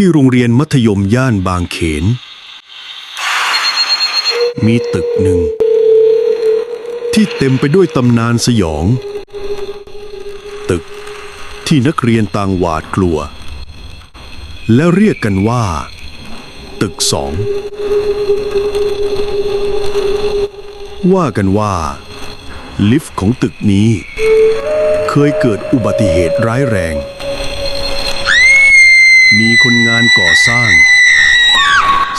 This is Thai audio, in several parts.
ที่โรงเรียนมัธยมย่านบางเขน มีตึกหนึ่ง ที่เต็มไปด้วยตำนานสยอง ตึกที่นักเรียนต่างหวาดกลัว และเรียกกันว่า ตึกสอง ว่ากันว่า ลิฟต์ของตึกนี้ เคยเกิดอุบัติเหตุร้ายแรง มีคนงานก่อสร้าง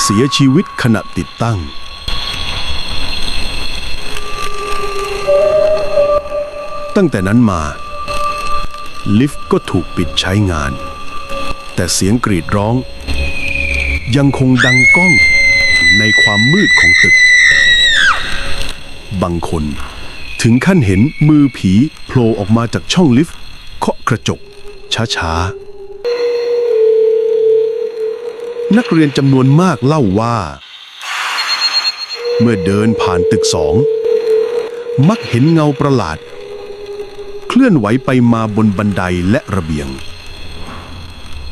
เสียชีวิตขณะติดตั้ง ตั้งแต่นั้นมา ลิฟต์ก็ถูกปิดใช้งาน แต่เสียงกรีดร้อง ยังคงดังก้องในความมืดของตึก บางคนถึงขั้นเห็นมือผีโผล่ออกมาจากช่องลิฟต์เคาะกระจกช้าๆ นักเรียนจำนวนมากเล่าว่า เมื่อเดินผ่านตึกสอง มักเห็นเงาประหลาด เคลื่อนไหวไปมาบนบันไดและระเบียง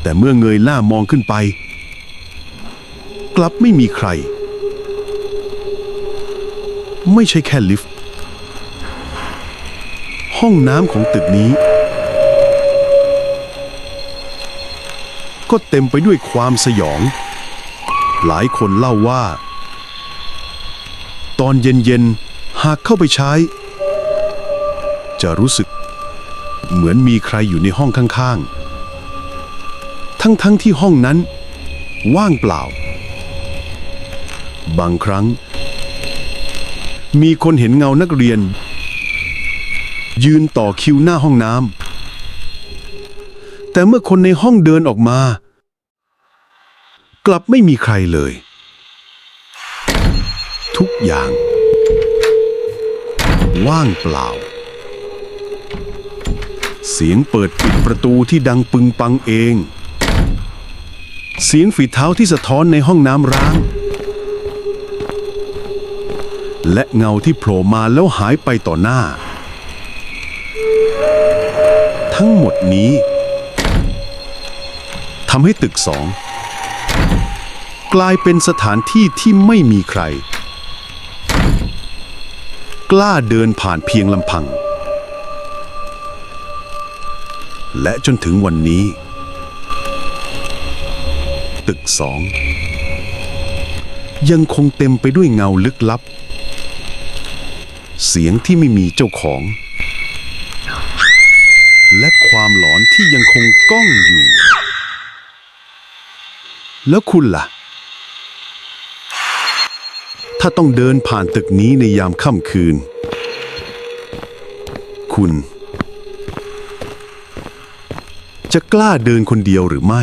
แต่เมื่อเงยหน้ามองขึ้นไป กลับไม่มีใคร ไม่ใช่แค่ลิฟต์ ห้องน้ำของตึกนี้ ก็เต็มไปด้วยความสยอง หลายคนเล่าว่า ตอนเย็นๆ หากเข้าไปใช้ จะรู้สึก เหมือนมีใครอยู่ในห้องข้างๆ ทั้งๆทที่ห้องนั้น ว่างเปล่า บางครั้ง มีคนเห็นเงานักเรียน ยืนต่อคิวหน้าห้องน้ำ แต่เมื่อคนในห้องเดินออกมา กลับไม่มีใครเลย ทุกอย่าง ว่างเปล่า เสียงเปิดปิดประตูที่ดังปึงปังเอง เสียงฝีเท้าที่สะท้อนในห้องน้ำร้าง และเงาที่โผล่มาแล้วหายไปต่อหน้า ทั้งหมดนี้ ทำให้ตึกสองกลายเป็นสถานที่ที่ไม่มีใคร กล้าเดินผ่านเพียงลำพัง และจนถึงวันนี้ ตึกสองยังคงเต็มไปด้วยเงาลึกลับ เสียงที่ไม่มีเจ้าของ และความหลอนที่ยังคงก้องอยู่ แล้วคุณล่ะ ถ้าต้องเดินผ่านตึกนี้ในยามค่ำคืน คุณ จะกล้าเดินคนเดียวหรือไม่